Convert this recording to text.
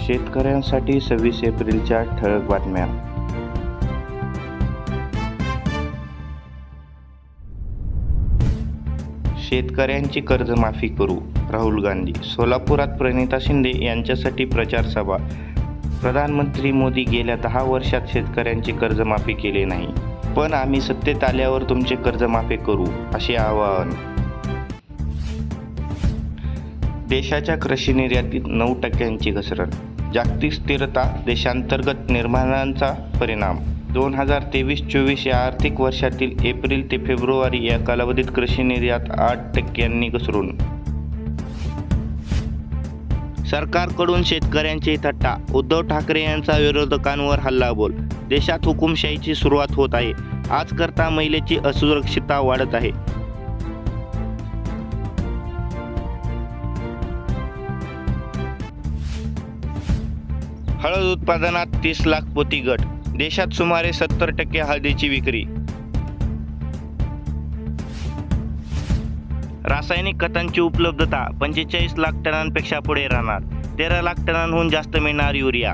शेतकऱ्यांसाठी सव्वीस एप्रिलच्या ठळक बातम्या. शेतकऱ्यांची कर्जमाफी करू राहुल गांधी. सोलापुरात प्रणिता शिंदे यांच्यासाठी प्रचार सभा. प्रधानमंत्री मोदी गेल्या दहा वर्षात शेतकऱ्यांची कर्जमाफी केली नाही. पण आम्ही सत्तेत आल्यावर तुमचे कर्जमाफी करू असे आवाहन देशाच्या कृषी निर्यातीत नऊ टक्क्यांची घसरण. जागतिक स्थिरता देशांतर्गत निर्माणांचा परिणाम. दोन हजार तेवीस चोवीस या आर्थिक वर्षातील एप्रिल ते फेब्रुवारी या कालावधीत कृषी निर्यात आठ टक्क्यांनी घसरून. सरकारकडून शेतकऱ्यांची थट्टा. उद्धव ठाकरे यांचा विरोधकांवर हल्लाबोल. देशात हुकुमशाहीची सुरुवात होत आहे. आज करता महिलेची असुरक्षितता वाढत आहे. हळद उत्पादनात तीस लाख पोती गट देशात सुमारे सत्तर टक्के हळदीची विक्री. रासायनिक खतांची उपलब्धता पंचेचाळीस लाख टनांपेक्षा पुढे राहणार तेरा लाख टनांहून जास्त मिळणार युरिया.